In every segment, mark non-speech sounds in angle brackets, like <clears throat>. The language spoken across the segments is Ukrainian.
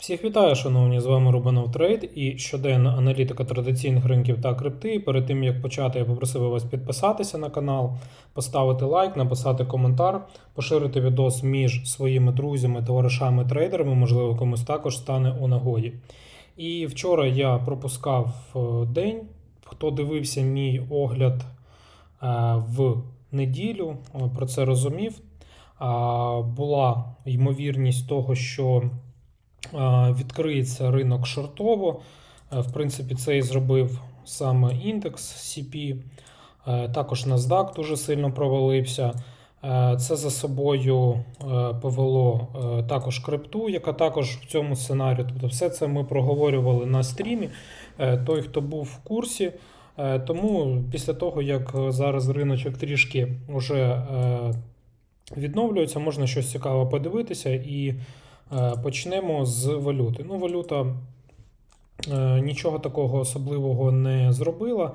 Всіх вітаю, шановні! З вами Рубанов Трейд і щоденна аналітика традиційних ринків та крипти. Перед тим як почати, я попросив вас підписатися на канал, поставити лайк, написати коментар, поширити відос між своїми друзями, товаришами, трейдерами, можливо, комусь також стане у нагоді. І вчора я пропускав е, день. Хто дивився мій огляд е, в неділю, е, про це розумів. Була ймовірність того, що відкриється ринок шортово. Е, В принципі, це і зробив саме індекс CP. Е, Також NASDAQ дуже сильно провалився. Е, Це за собою повело також крипту, яка також в цьому сценарії. Тобто, все це ми проговорювали на стрімі. Той, хто був в курсі. Тому після того, як зараз риночок трішки вже відновлюється, можна щось цікаве подивитися і почнемо з валюти. Ну, валюта е, нічого такого особливого не зробила,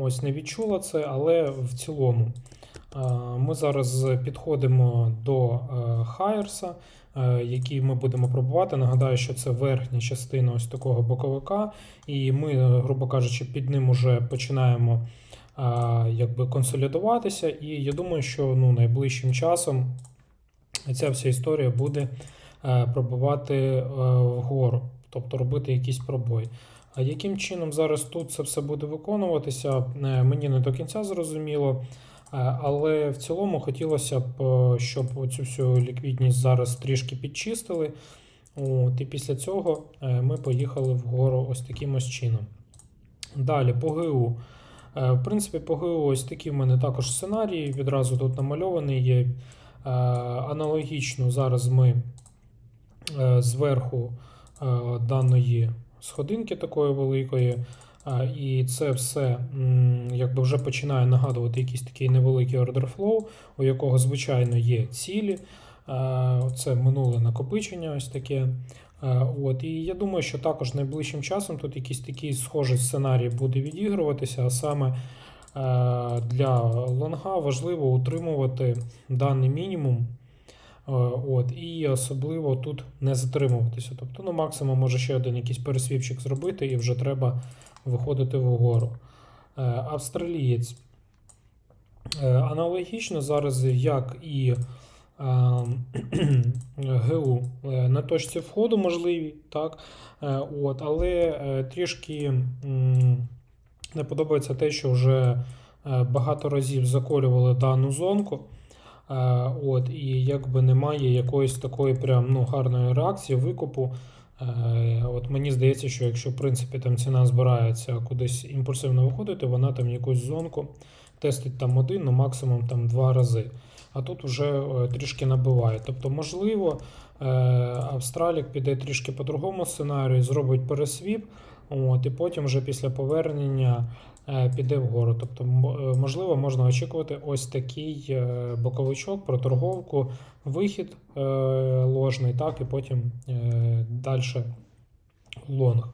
ось не відчула це, але в цілому е, ми зараз підходимо до е, Хайерса, е, який ми будемо пробувати. Нагадаю, що це верхня частина ось такого боковика, і ми, е, грубо кажучи, під ним уже починаємо якби консолідуватися. І я думаю, що ну, найближчим часом ця вся історія буде е, пробувати е, вгору, тобто робити якийсь пробой. А яким чином зараз тут це все буде виконуватися, е, мені не до кінця зрозуміло. Але в цілому хотілося б, щоб цю всю ліквідність зараз трішки підчистили. От, і після цього ми поїхали вгору ось таким ось чином. Далі по ГУ. В принципі, по ГУ ось такі в мене також сценарії. Відразу тут намальований є. Е, Аналогічно зараз ми е, зверху е, даної сходинки такої великої. І це все якби вже починає нагадувати якийсь такий невеликий order flow, у якого, звичайно, є цілі. Це минуле накопичення, ось таке. От, і я думаю, що також найближчим часом тут якийсь такий схожий сценарій буде відігруватися, а саме для лонга важливо утримувати даний мінімум. Е, От, і особливо тут не затримуватися. Тобто, ну, максимум може ще один якийсь пересвіпчик зробити, і вже треба виходити вгору. Е, Австралієць. Е, Аналогічно зараз, як і е, <clears throat> ГУ е, на точці входу можливі, так? Е, От, але е, трішки не подобається те, що вже е, багато разів заколювали дану зонку. Е, От, і якби немає якоїсь такої прям ну, гарної реакції, викупу. Е, От мені здається, що якщо в принципі там ціна збирається кудись імпульсивно виходити, вона там якусь зонку тестить там один, ну максимум там два рази. А тут вже трішки набиває. Тобто, можливо, Австралік піде трішки по другому сценарію, зробить пересвіп, от, і потім вже після повернення е, піде вгору. Тобто, е, можливо, можна очікувати ось такий е, боковичок, проторговку, вихід е, ложний, так, і потім далі лонг.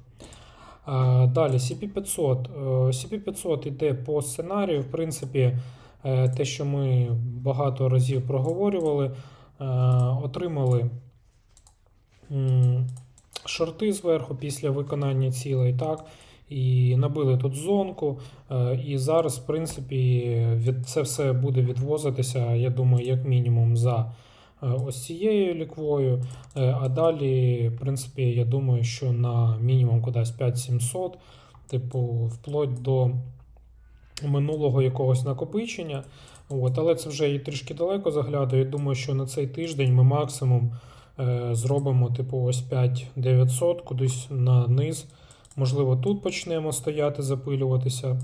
Далі CP500. Е, CP500 йде по сценарію. В принципі, те, що ми багато разів проговорювали, отримали шорти зверху після виконання цілей, так, і набили тут зонку. е, І зараз, в принципі, від, це все буде відвозитися, я думаю, як мінімум за е, ось цією ліквою. Е, А далі, в принципі, я думаю, що на мінімум кудись 5700, типу, вплоть до минулого якогось накопичення. От, але це вже і трішки далеко заглядаю. Я думаю, що на цей тиждень ми максимум зробимо, типу, ось 5900 кудись на низ. Можливо, тут почнемо стояти, запилюватися.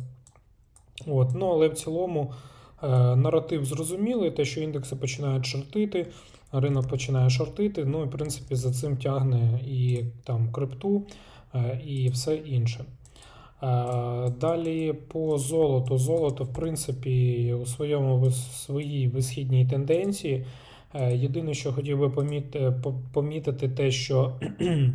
От, ну, але в цілому е, наратив зрозумілий, те, що індекси починають шортити, ринок починає шортити. Ну і в принципі за цим тягне і там крипту, е, і все інше. Е, Далі по золоту. Золото, в принципі, у своєму своїй висхідній тенденції. Е, Єдине, що хотів би поміти, помітити, те, що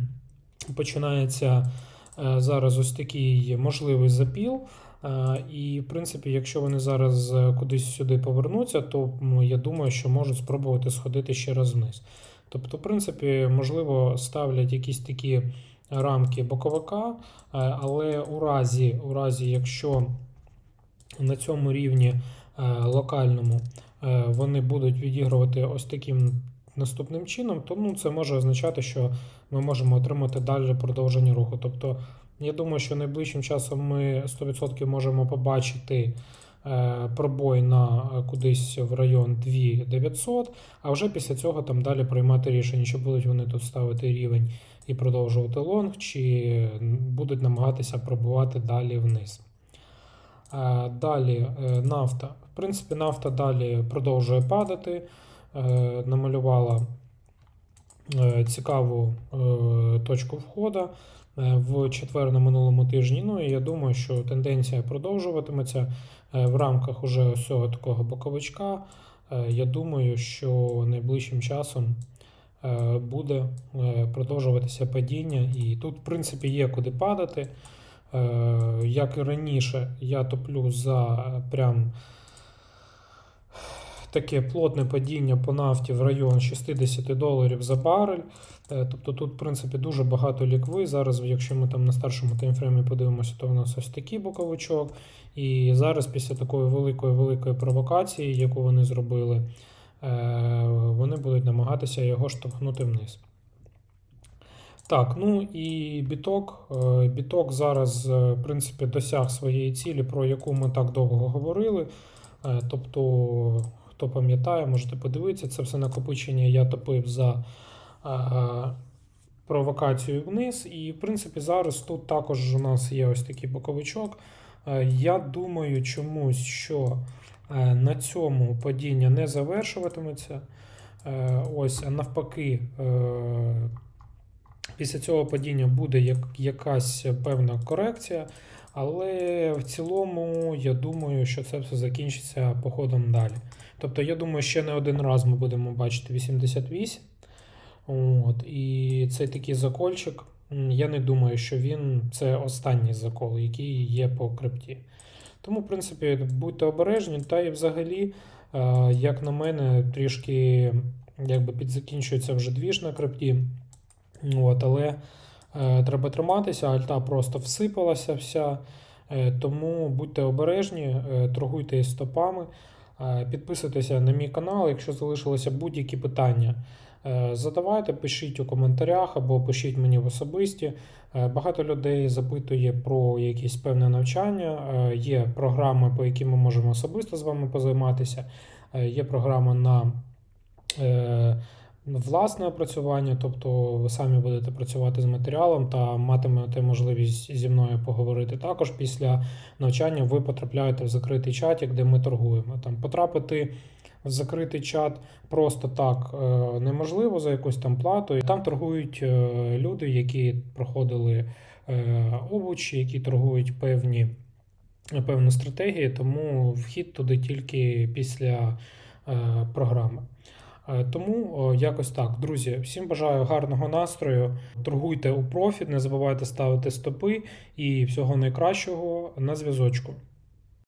<clears throat> починається е, зараз ось такий можливий запіл. Е, І, в принципі, якщо вони зараз е, кудись сюди повернуться, то я думаю, що можуть спробувати сходити ще раз вниз. Тобто, в принципі, можливо, ставлять якісь такі рамки боковика, е, але у разі, у разі, якщо на цьому рівні е, локальному е, вони будуть відігрувати ось таким наступним чином, то ну, це може означати, що ми можемо отримати далі продовження руху. Тобто, я думаю, що найближчим часом ми 100% можемо побачити е, пробой на кудись в район 2900, а вже після цього там далі приймати рішення, чи будуть вони тут ставити рівень і продовжувати лонг, чи будуть намагатися пробувати далі вниз. Е, Далі е, нафта. В принципі, нафта далі продовжує падати. Е, Намалювала цікаву точку входу в четвер на минулому тижні. Ну і я думаю, що тенденція продовжуватиметься в рамках уже всього такого боковичка. Я думаю, що найближчим часом буде продовжуватися падіння, і тут, в принципі, є куди падати. Е, Як і раніше, я топлю за е, прям таке плотне падіння по нафті в район 60 доларів за барель. Е, Тобто тут, в принципі, дуже багато лікви. Зараз, якщо ми там на старшому таймфреймі подивимося, то у нас ось такий боковичок. І зараз, після такої великої великої провокації, яку вони зробили, вони будуть намагатися його штовхнути вниз. Так, ну і біток. Е, Біток зараз, е, в принципі, досяг своєї цілі, про яку ми так довго говорили. Е, Тобто, хто пам'ятає, можете подивитися, це все накопичення я топив за провокацію вниз. І, в принципі, зараз тут також у нас є ось такий боковичок. Я думаю чомусь, що на цьому падіння не завершуватиметься. Ось, а навпаки, після цього падіння буде як, якась певна корекція. Але в цілому я думаю, що це все закінчиться походом далі. Тобто, я думаю, ще не один раз ми будемо бачити 88. От, і цей такий закольчик. Я не думаю, що він це останній закол, який є по крипті. Тому, в принципі, будьте обережні, та і взагалі, е, як на мене, трішки якби підзакінчується вже двіж на крипті. От, але е, треба триматися, альта просто всипалася вся. Е, тому будьте обережні, е, торгуйте стопами, е, підписуйтеся на мій канал, якщо залишилися будь-які питання. е, Задавайте, пишіть у коментарях або пишіть мені в особисті. Е, Багато людей запитує про якісь певне навчання. Е, Є програми, по яким ми можемо особисто з вами позайматися. Є програма на власне опрацювання, тобто ви самі будете працювати з матеріалом та матимете можливість зі мною поговорити. Також після навчання ви потрапляєте в закритий чатик, де ми торгуємо. Там потрапити в закритий чат просто так е, неможливо за якусь там плату. Там торгують е, люди, які проходили е, обуч, які торгують певні. Певні стратегії, тому вхід туди тільки після е, програми. Е, Тому якось так, друзі. Всім бажаю гарного настрою. Торгуйте у профіт, не забувайте ставити стопи і всього найкращого на зв'язочку.